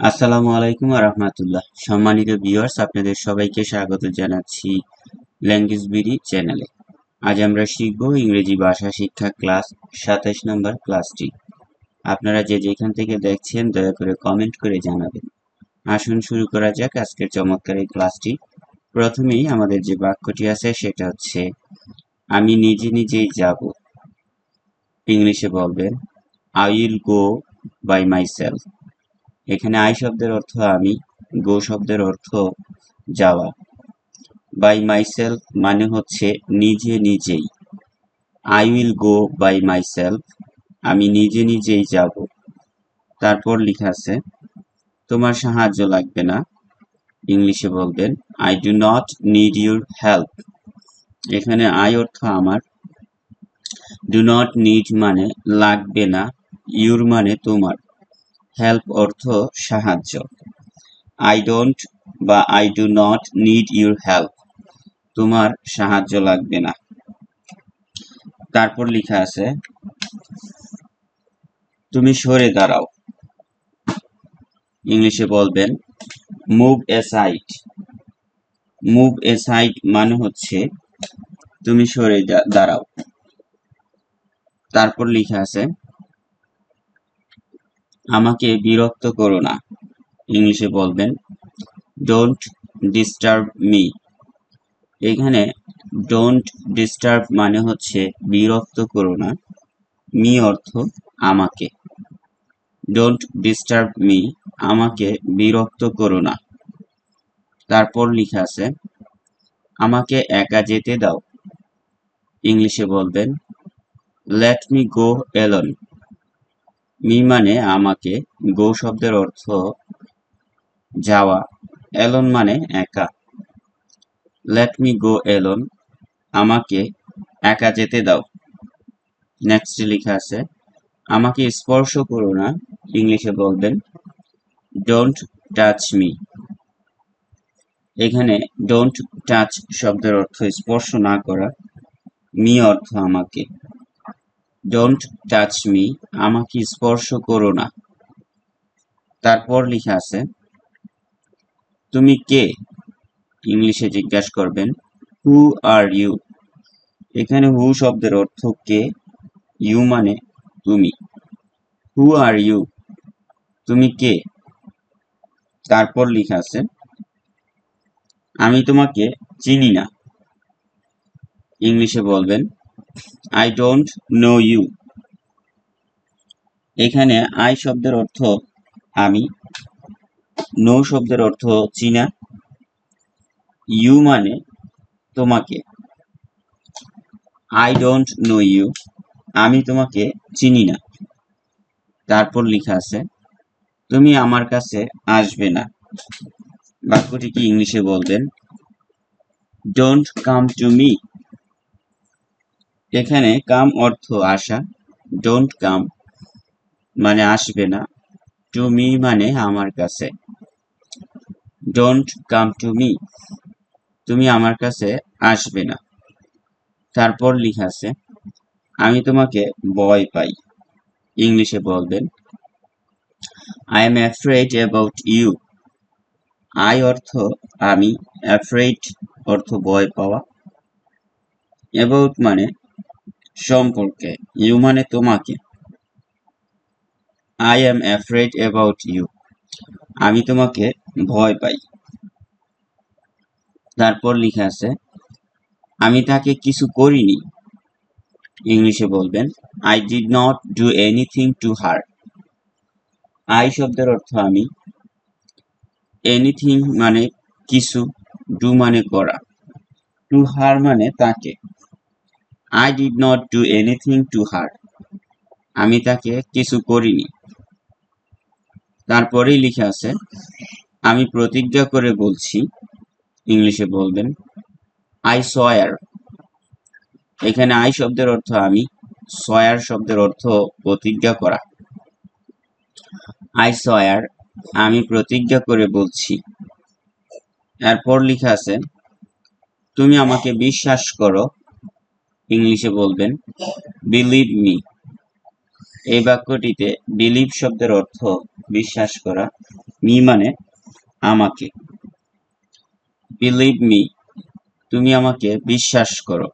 আসসালামু আলাইকুম রহমতুল্লাহ। সম্মানিত ভিউয়ার্স আপনাদের সবাইকে স্বাগত জানাচ্ছি ল্যাঙ্গুয়েজ বিডি চ্যানেলে আজ আমরা শিখব ইংরেজি ভাষা শিক্ষা ক্লাস সাতাশ নম্বর ক্লাসটি আপনারা যে যেখান থেকে দেখছেন, দয়া করে কমেন্ট করে জানাবেন। আসুন শুরু করা যাক আজকের চমৎকার এই ক্লাসটি প্রথমেই আমাদের যে বাক্যটি আছে, সেটা হচ্ছে, আমি নিজে নিজেই যাব। ইংলিশে বলবেন I will go by myself এখানে আই শব্দের অর্থ আমি, গো শব্দের অর্থ যাওয়া। বাই মাইসেলফ মানে হচ্ছে নিজে নিজেই। I will go by myself আমি নিজে নিজেই যাব। তারপর লেখা আছে, তোমার সাহায্য লাগবে না। ইংলিশে বলবেন I do not need your help এখানে আই অর্থ আমার। ডু নট নিড মানে লাগবে না ইউর মানে তোমার। হেল্প অর্থ সাহায্য। আই ডোন্ট বা I do not need your help তোমার সাহায্য লাগবে না। তারপর লেখা আছে, তুমি সরে দাঁড়াও। ইংলিশে বলবেন move aside move aside মানে হচ্ছে, তুমি সরে দাঁড়াও। তারপর লেখা আছে আমাকে বিরক্ত করো না। ইংলিশে বলবেন ডোন্ট ডিস্টার্ব মি এখানে ডোন্ট ডিস্টার্ব মানে হচ্ছে বিরক্ত করো না। মি অর্থ আমাকে। ডোন্ট ডিস্টার্ব মি আমাকে বিরক্ত করো না। তারপর লেখা আছে, আমাকে একা যেতে দাও। ইংলিশে বলবেন let me go alone me মানে আমাকে গো শব্দের অর্থ যাওয়া, এলন মানে একা। লেট মি গো এলন, আমাকে একা যেতে দাও। নেক্সট লেখা আছে, আমাকে স্পর্শ করো না, ইংলিশে বলবেন ডোন্ট টাচ মি এখানে ডোন্ট টাচ শব্দের অর্থ স্পর্শ না করা, মি অর্থ আমাকে। ডোন্ট টাচ মি আমাকে স্পর্শ করো না। তারপর লেখা আছে, তুমি কে? ইংলিশে জিজ্ঞাসা করবেন হু আর ইউ এখানে হু শব্দের অর্থ কে ইউ মানে তুমি। হু আর ইউ তুমি কে? তারপর লেখা আছে, আমি তোমাকে চিনি না। ইংলিশে বলবেন আই ডোন্ট নো ইউ এখানে আই শব্দের অর্থ আমি নো শব্দের অর্থ চীনা ইউ মানে তোমাকে। আই ডোন্ট নো ইউ আমি তোমাকে চিনি না। তারপর লেখা আছে, তুমি আমার কাছে আসবে না। বাক্যটি কি ইংলিশে বলবেন ডোন্ট কাম টু মি এখানে কাম অর্থ আসা ডোন্ট কাম মানে আসবে না টু মি মানে আমার কাছে। ডোন্ট কাম টু মি তুমি আমার কাছে আসবে না। তারপর লিখা আছে, আমি তোমাকে ভয় পাই। ইংলিশে বলবেন I am afraid about you I অর্থ আমি অ্যাফ্রেড অর্থ ভয় পাওয়া। অ্যাবাউট মানে সম্পর্কে ইউ মানে তোমাকে। I am afraid about you আমি তোমাকে ভয় পাই। তারপর লিখা আছে, আমি তাকে কিছু করিনি। ইংলিশে বলবেন I did not do anything to her I শব্দের অর্থ আমি এনিথিং মানে কিছু ডু মানে করা। টু হার মানে তাকে। I did not do anything to her আমি তাকে কিছু করিনি। তারপরেই লিখে আছে, আমি প্রতিজ্ঞা করে বলছি, ইংলিশে বলবেন আই সয়ার এখানে আই শব্দের অর্থ আমি সয়ার শব্দের অর্থ প্রতিজ্ঞা করা। আই সয়ার আমি প্রতিজ্ঞা করে বলছি। এরপর লিখা আছে, তুমি আমাকে বিশ্বাস করো ইংলিশে বলবেন বিলিভ মি এই বাক্যটিতে বিলিভ শব্দের অর্থ বিশ্বাস করা মি মানে আমাকে। বিলিভ মি তুমি আমাকে বিশ্বাস করো।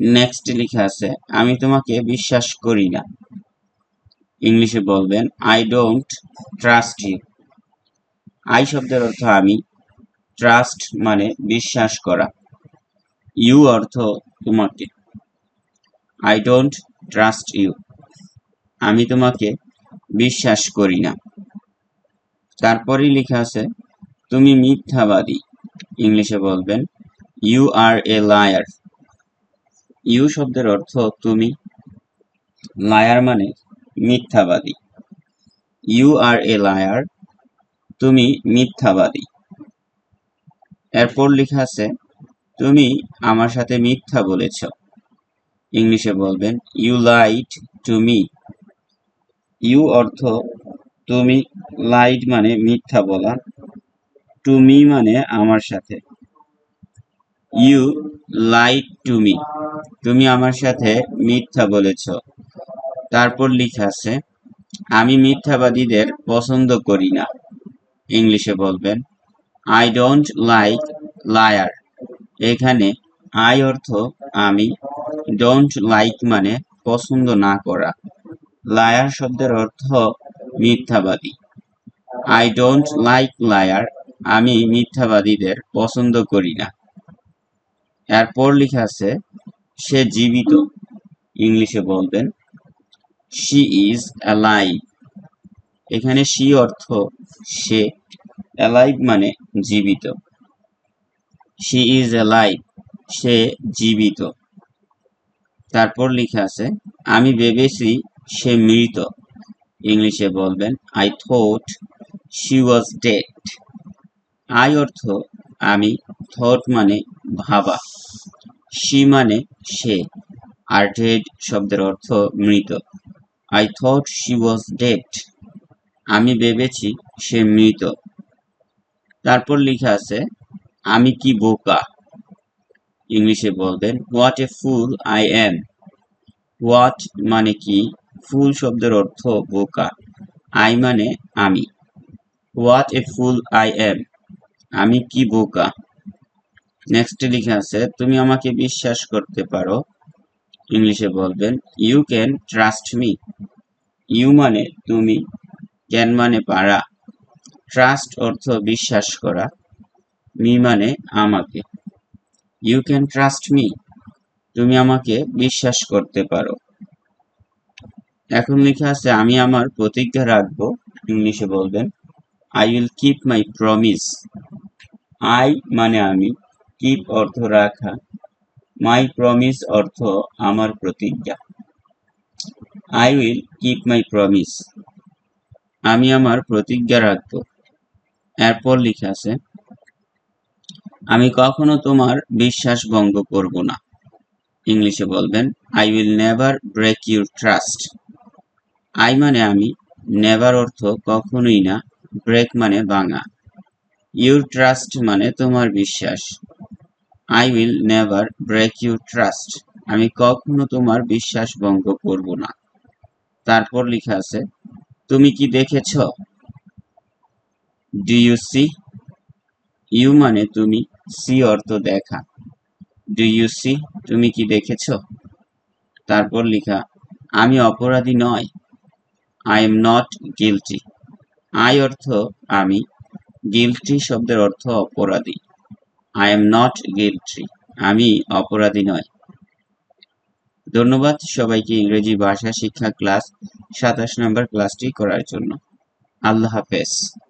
নেক্সট লেখা আছে, আমি তোমাকে বিশ্বাস করি না। ইংলিশে বলবেন I don't trust you I শব্দের অর্থ আমি ট্রাস্ট মানে বিশ্বাস করা। ইউ অর্থ তোমাকে। আই ডোন্ট ট্রাস্ট ইউ আমি তোমাকে বিশ্বাস করি না। তারপরেই লেখা আছে, তুমি মিথ্যাবাদী। ইংলিশে বলবেন you are a liar you শব্দের অর্থ তুমি। লায়ার মানে মিথ্যাবাদী। ইউ আর এ লায়ার তুমি মিথ্যাবাদী। এরপর লেখা আছে তুমি আমার সাথে মিথ্যা বলেছ। ইংলিশে বলবেন you lied to me you অর্থ, তুমি লাইট মানে মিথ্যা বলা। টু মি মানে আমার সাথে। ইউ লাইট টু মি তুমি আমার সাথে মিথ্যা বলেছ। তারপর লিখা আছে, আমি মিথ্যাবাদীদের পছন্দ করি না। ইংলিশে বলবেন আই ডোন্ট লাইক লায়ার এখানে আই অর্থ আমি। ডোন্ট লাইক মানে পছন্দ না করা। লায়ার শব্দের অর্থ মিথ্যাবাদী। আই ডোন্ট লাইক লায়ার আমি মিথ্যাবাদীদের পছন্দ করি না। এরপর লেখা আছে, সে জীবিত, ইংলিশে বলবেন শি ইজ অ্যালাইভ এখানে শি অর্থ সে অ্যালাইভ মানে জীবিত। শি ইজ অ্যালাইভ সে জীবিত। তারপর লেখা আছে, আমি ভেবেছি সে মৃত। ইংলিশে বলবেন I thought she was dead I অর্থ, আমি থট মানে ভাবা। শি মানে সে। আর ডেড শব্দের অর্থ মৃত। I thought she was dead আমি ভেবেছি সে মৃত। তারপর লেখা আছে আমি কি বোকা? ইংলিশে বলবেন what a fool I am what মানে কি? ফুল শব্দের অর্থ বোকা। আই মানে আমি। What a fool I am আমি কি বোকা? নেক্সট লিখে আছে, তুমি আমাকে বিশ্বাস করতে পারো। ইংলিশে বলবেন you can trust me you মানে তুমি ক্যান মানে পারা। ট্রাস্ট অর্থ বিশ্বাস করা। মি মানে আমাকে। ইউ ক্যান ট্রাস্ট মি তুমি আমাকে বিশ্বাস করতে পারো। এখন লেখা আছে, আমি আমার প্রতিজ্ঞা রাখব। ইংলিশে বলবেন I will keep my promise I মানে আমি। কিপ অর্থ রাখা। মাই প্রমিস অর্থ আমার প্রতিজ্ঞা। I will keep my promise আমি আমার প্রতিজ্ঞা রাখব। এরপর লিখে আছে আমি কখনো তোমার বিশ্বাস ভঙ্গ করব না। ইংলিশে বলবেন I will never break your trust I মানে আমি নেভার অর্থ কখনোই না ব্রেক মানে ভাঙা। ইউর ট্রাস্ট মানে তোমার বিশ্বাস। I will never break your trust আমি কখনো তোমার বিশ্বাস ভঙ্গ করব না। তারপর লেখা আছে, তুমি কি দেখেছ? ডু ইউ সি ইউ মানে তুমি সি অর্থ দেখা। Do you see? তুমি কি দেখেছ? তারপর লেখা, আমি অপরাধী নয়। I am not guilty. I অর্থ আমি, গিলটি শব্দের অর্থ অপরাধী। আই এম নট গিলটি, আমি অপরাধী নয়। ধন্যবাদ সবাইকে ইংরেজি ভাষা শিক্ষা ক্লাস সাতাশ নম্বর ক্লাসটি করার জন্য। আল্লাহ হাফেজ।